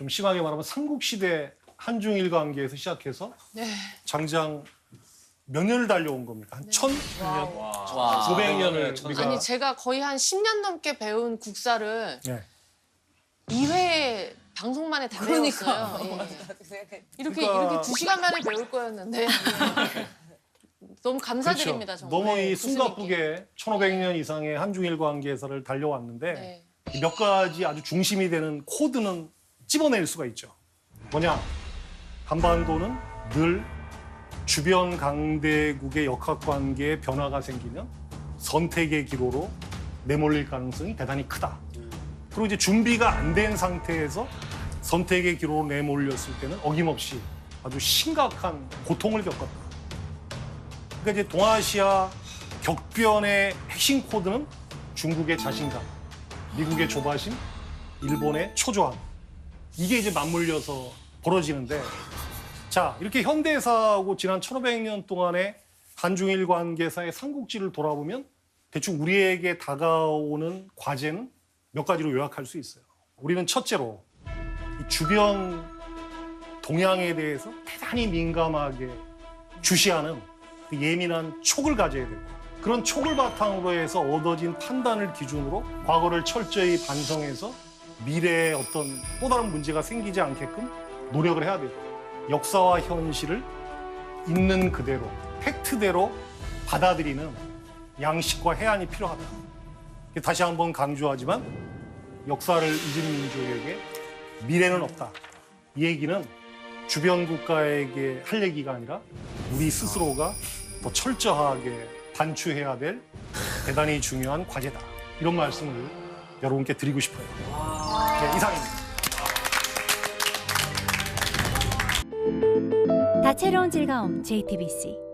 좀 심하게 말하면 삼국시대 한중일 관계에서 시작해서 네. 장장 몇 년을 달려온 겁니까? 한 1000년? 와, 500년을 우리가 아니 제가 거의 한 10년 넘게 배운 국사를 네. 2회 방송만에 다 그러니까. 배웠어요. 예. 이렇게 그러니까- 이렇게 두 시간 만에 배울 거였는데 너무 감사드립니다. 그렇죠. 너무 이 교수님께. 숨가쁘게 1500년 이상의 한중일 관계사를 달려왔는데 네. 몇 가지 아주 중심이 되는 코드는 찝어낼 수가 있죠. 뭐냐? 한반도는 늘 주변 강대국의 역학관계에 변화가 생기면 선택의 기로로 내몰릴 가능성이 대단히 크다. 그리고 이제 준비가 안 된 상태에서 선택의 기로로 내몰렸을 때는 어김없이 아주 심각한 고통을 겪었다. 그러니까 이제 동아시아 격변의 핵심 코드는 중국의 자신감, 미국의 조바심, 일본의 초조함. 이게 이제 맞물려서 벌어지는데 자, 이렇게 현대사하고 지난 1500년 동안의 한중일 관계사의 삼국지를 돌아보면 대충 우리에게 다가오는 과제는 몇 가지로 요약할 수 있어요. 우리는 첫째로 이 주변 동향에 대해서 대단히 민감하게 주시하는 그 예민한 촉을 가져야 되고 그런 촉을 바탕으로 해서 얻어진 판단을 기준으로 과거를 철저히 반성해서 미래에 어떤 또 다른 문제가 생기지 않게끔 노력을 해야 되고 역사와 현실을 있는 그대로 팩트대로 받아들이는 양식과 해안이 필요하다. 다시 한번 강조하지만 역사를 잊은 민족에게 미래는 없다. 이 얘기는 주변 국가에게 할 얘기가 아니라 우리 스스로가 더 철저하게 반추해야 될 대단히 중요한 과제다. 이런 말씀을 여러분께 드리고 싶어요. 네, 이상입니다. 다채로운 즐거움 JTBC